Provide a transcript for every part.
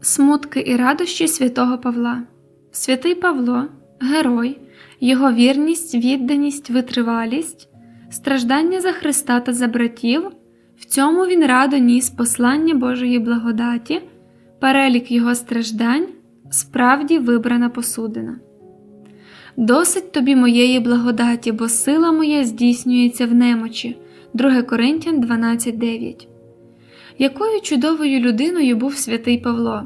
Смутки і радощі святого Павла. Святий Павло, герой, його вірність, відданість, витривалість, страждання за Христа та за братів. В цьому він радо ніс послання Божої благодаті, перелік його страждань, справді вибрана посудина. Досить тобі моєї благодаті, бо сила моя здійснюється в немочі. 2 Коринтян 12.9 Якою чудовою людиною був святий Павло?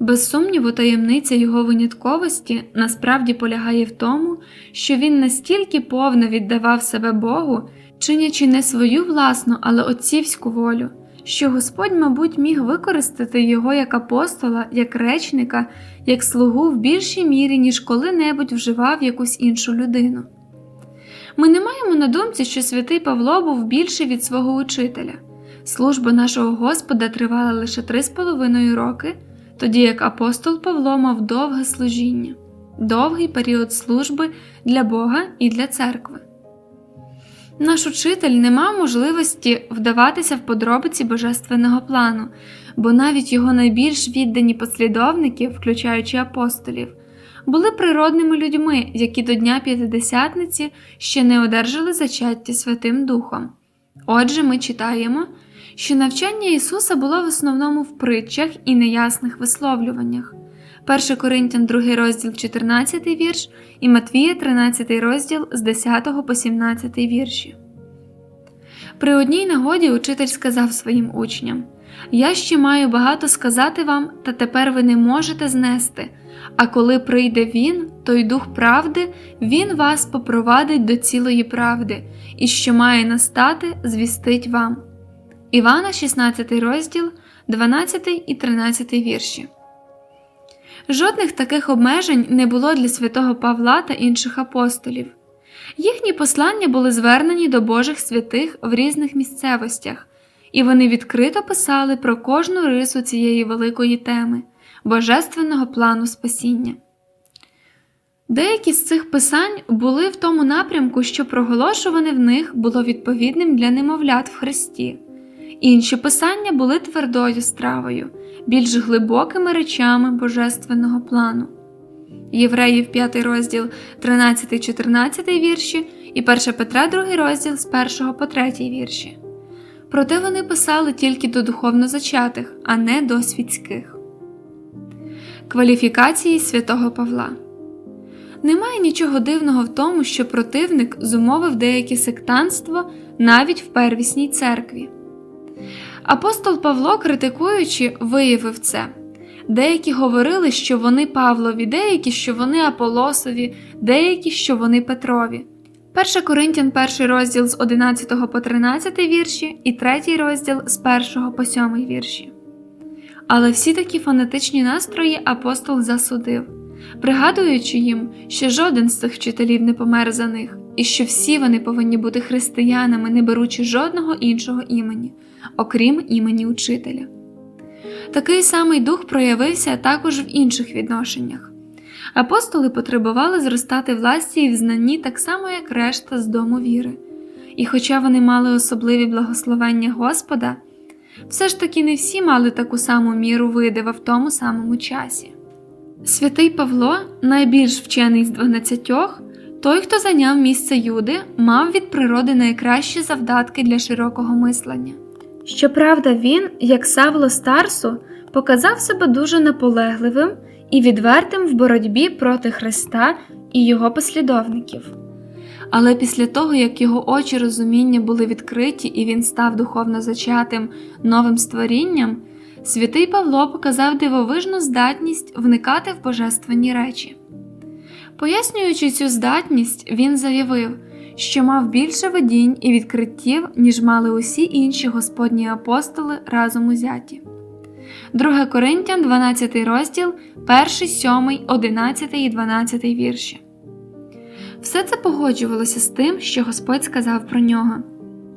Без сумніву, таємниця його винятковості насправді полягає в тому, що він настільки повно віддавав себе Богу, чинячи не свою власну, але отцівську волю, що Господь, мабуть, міг використати його як апостола, як речника, як слугу в більшій мірі, ніж коли-небудь вживав якусь іншу людину. Ми не маємо на думці, що святий Павло був більший від свого учителя. Служба нашого Господа тривала лише три з половиною роки, тоді як апостол Павло мав довге служіння, довгий період служби для Бога і для церкви. Наш учитель не мав можливості вдаватися в подробиці божественного плану, бо навіть його найбільш віддані послідовники, включаючи апостолів, були природними людьми, які до Дня П'ятидесятниці ще не одержали зачаття Святим Духом. Отже, ми читаємо, що навчання Ісуса було в основному в притчах і неясних висловлюваннях. 1 Коринтян 2 розділ 14 вірш і Матвія 13 розділ з 10 по 17 вірші. При одній нагоді учитель сказав своїм учням: Я ще маю багато сказати вам, та тепер ви не можете знести. А коли прийде Він, той дух правди, Він вас попровадить до цілої правди, і що має настати, звістить вам. Івана, 16 розділ, 12 і 13 вірші. Жодних таких обмежень не було для святого Павла та інших апостолів. Їхні послання були звернені до Божих святих в різних місцевостях, і вони відкрито писали про кожну рису цієї великої теми божественного плану спасіння. Деякі з цих писань були в тому напрямку, що проголошуване в них було відповідним для немовлят в Христі. Інші писання були твердою стравою, більш глибокими речами божественного плану. Євреїв 5 розділ 13-14 вірші і 1 Петра 2 розділ з 1 по 3 вірші. Проте вони писали тільки до духовно зачатих, а не до світських. Кваліфікації святого Павла Немає нічого дивного в тому, що противник зумовив деяке сектанство навіть в первісній церкві. Апостол Павло, критикуючи, виявив це. Деякі говорили, що вони Павлові, деякі, що вони Аполосові, деякі, що вони Петрові. 1 Коринтян 1 розділ з 11 по 13 вірші і 3 розділ з 1 по 7 вірші. Але всі такі фанатичні настрої апостол засудив, пригадуючи їм, що жоден з цих вчителів не помер за них, і що всі вони повинні бути християнами, не беручи жодного іншого імені, окрім імені учителя. Такий самий дух проявився також в інших відношеннях. Апостоли потребували зростати власті і в знанні так само, як решта з дому віри. І хоча вони мали особливі благословення Господа, все ж таки не всі мали таку саму міру видива в тому самому часі. Святий Павло, найбільш вчений з дванадцятьох, той, хто зайняв місце Юди, мав від природи найкращі завдатки для широкого мислення. Щоправда, він, як Савло Старсу, показав себе дуже наполегливим і відвертим в боротьбі проти Христа і його послідовників. Але після того, як його очі розуміння були відкриті і він став духовно зачатим новим створінням, святий Павло показав дивовижну здатність вникати в божественні речі. Пояснюючи цю здатність, він заявив, що мав більше видінь і відкриттів, ніж мали усі інші Господні апостоли разом узяті. 2 Коринтян, 12 розділ, 1, 7, 11 і 12 вірші. Все це погоджувалося з тим, що Господь сказав про нього.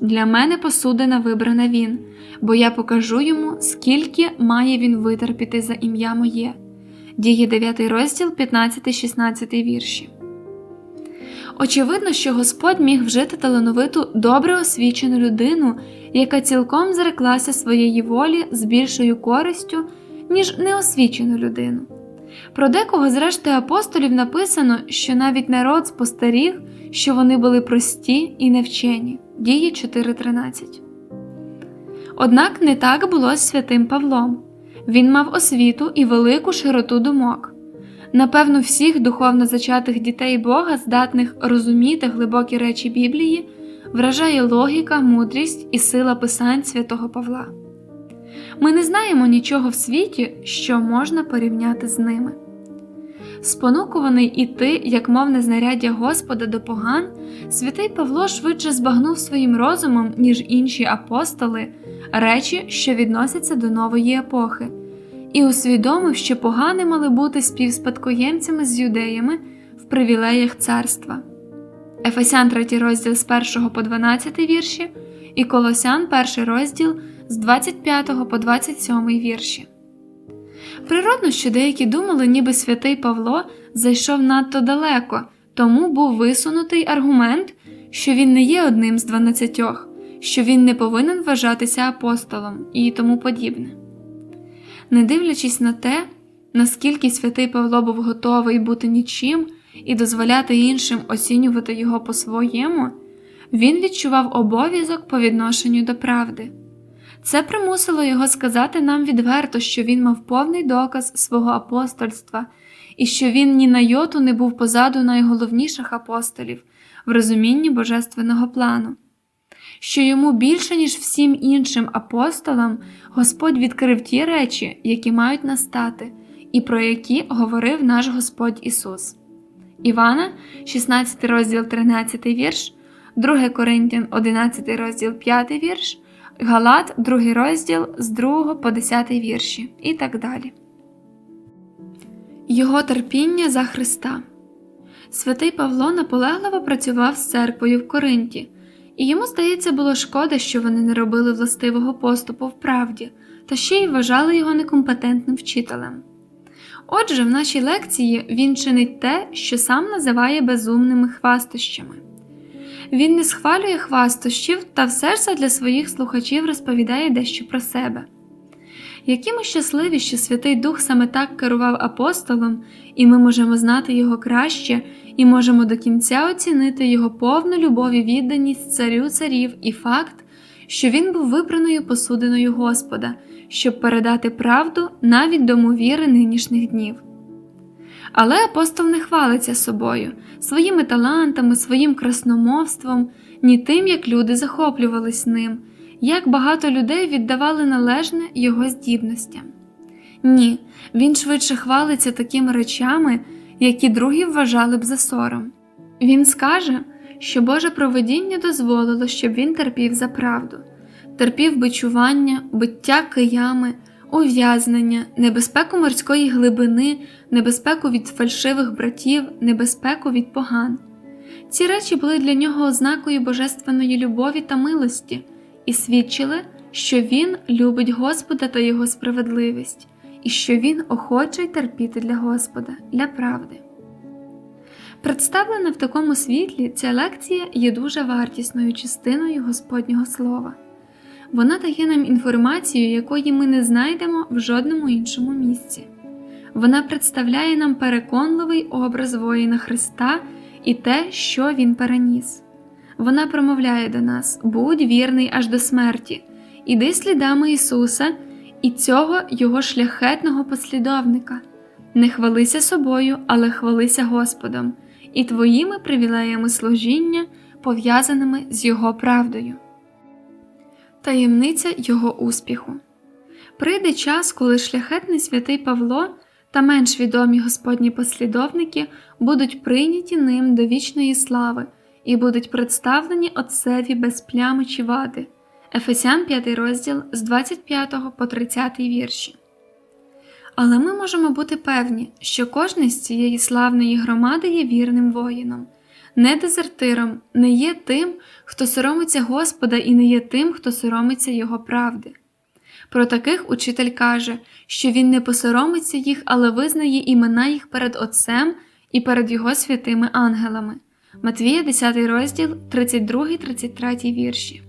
Для мене посудина вибрана він, бо я покажу йому, скільки має він витерпіти за ім'я моє. Діє 9 розділ, 15, 16 вірші. Очевидно, що Господь міг вжити талановиту, добре освічену людину, яка цілком зреклася своєї волі з більшою користю, ніж неосвічену людину. Про декого з решти апостолів написано, що навіть народ спостеріг, що вони були прості і невчені. Дії 4.13. Однак не так було з святим Павлом. Він мав освіту і велику широту думок. Напевно, всіх духовно зачатих дітей Бога, здатних розуміти глибокі речі Біблії, вражає логіка, мудрість і сила писань святого Павла. Ми не знаємо нічого в світі, що можна порівняти з ними. Спонукуваний іти, як мовне знаряддя Господа до поган, святий Павло швидше збагнув своїм розумом, ніж інші апостоли, речі, що відносяться до нової епохи, і усвідомив, що погани мали бути співспадкоємцями з юдеями в привілеях царства. Ефесян 3 розділ з 1 по 12 вірші і Колосян 1 розділ з 25 по 27 вірші. Природно, що деякі думали, ніби святий Павло зайшов надто далеко, тому був висунутий аргумент, що він не є одним з дванадцятьох, що він не повинен вважатися апостолом і тому подібне. Не дивлячись на те, наскільки святий Павло був готовий бути нічим і дозволяти іншим оцінювати його по-своєму, він відчував обов'язок по відношенню до правди. Це примусило його сказати нам відверто, що він мав повний доказ свого апостольства і що він ні на йоту не був позаду найголовніших апостолів в розумінні божественного плану, що йому більше, ніж всім іншим апостолам, Господь відкрив ті речі, які мають настати, і про які говорив наш Господь Ісус. Івана, 16 розділ 13 вірш, 2 Коринтян, 11 розділ 5 вірш. Галат, 2 розділ з 2 по 10 вірші і так далі. Його терпіння за Христа. Святий Павло наполегливо працював з церквою в Коринті, і йому, здається, було шкода, що вони не робили властивого поступу в правді, та ще й вважали його некомпетентним вчителем. Отже, в нашій лекції він чинить те, що сам називає безумними хвастощами. Він не схвалює хвастощів та все ж для своїх слухачів розповідає дещо про себе. Які ми щасливі, що Святий Дух саме так керував апостолом, і ми можемо знати його краще, і можемо до кінця оцінити його повну любов і відданість царю царів і факт, що він був вибраною посудиною Господа, щоб передати правду навіть домовіри нинішніх днів. Але апостол не хвалиться собою, своїми талантами, своїм красномовством, ні тим, як люди захоплювались ним, як багато людей віддавали належне його здібностям. Ні, він швидше хвалиться такими речами, які другі вважали б за сором. Він скаже, що Боже провидіння дозволило, щоб він терпів за правду, терпів бичування, биття киями ув'язнення, небезпеку морської глибини, небезпеку від фальшивих братів, небезпеку від поган. Ці речі були для нього ознакою божественної любові та милості і свідчили, що він любить Господа та Його справедливість, і що він охочий терпіти для Господа, для правди. Представлена в такому світлі, ця лекція є дуже вартісною частиною Господнього Слова. Вона дає нам інформацію, якої ми не знайдемо в жодному іншому місці. Вона представляє нам переконливий образ воїна Христа і те, що Він переніс. Вона промовляє до нас: будь вірний аж до смерті, іди слідами Ісуса і цього Його шляхетного послідовника. Не хвалися собою, але хвалися Господом і твоїми привілеями служіння, пов'язаними з Його правдою. Таємниця його успіху. Прийде час, коли шляхетний святий Павло та менш відомі Господні послідовники будуть прийняті ним до вічної слави і будуть представлені Отцеві без плями чи вади. Ефесян 5 розділ з 25 по 30 вірші. Але ми можемо бути певні, що кожен з цієї славної громади є вірним воїном не дезертиром, не є тим, хто соромиться Господа, і не є тим, хто соромиться Його правди. Про таких учитель каже, що він не посоромиться їх, але визнає імена їх перед Отцем і перед Його святими ангелами. Матвія, 10 розділ, 32, 33 вірші.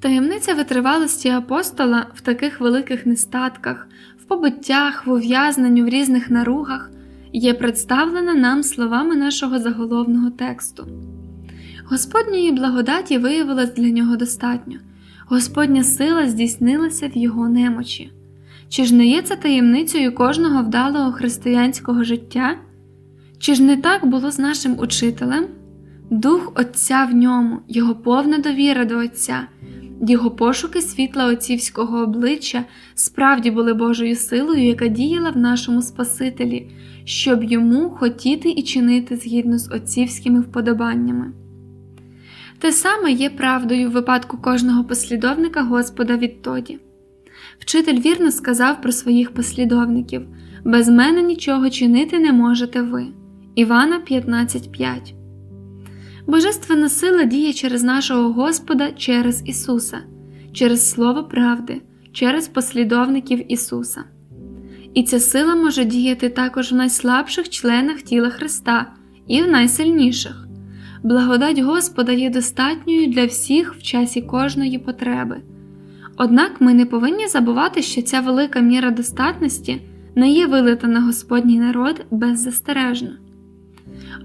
Таємниця витривалості апостола в таких великих нестатках, в побиттях, в ув'язненню в різних наругах є представлена нам словами нашого заголовного тексту. Господньої благодаті виявилось для нього достатньо, Господня сила здійснилася в його немочі. Чи ж не є це таємницею кожного вдалого християнського життя? Чи ж не так було з нашим учителем? Дух Отця в ньому, його повна довіра до Отця, його пошуки світла отцівського обличчя справді були Божою силою, яка діяла в нашому Спасителі, щоб йому хотіти і чинити згідно з отцівськими вподобаннями. Те саме є правдою в випадку кожного послідовника Господа відтоді. Вчитель вірно сказав про своїх послідовників без мене нічого чинити не можете ви. Івана 15.5 Божественна сила діє через нашого Господа через Ісуса, через Слово правди, через послідовників Ісуса. І ця сила може діяти також в найслабших членах тіла Христа і в найсильніших. Благодать Господа є достатньою для всіх в часі кожної потреби. Однак ми не повинні забувати, що ця велика міра достатності не є вилита на Господній народ беззастережно.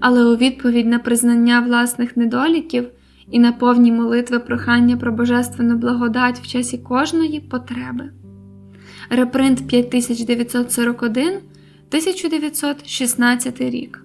Але у відповідь на признання власних недоліків і на повні молитви прохання про божественну благодать в часі кожної потреби. Репринт 5941 1916 рік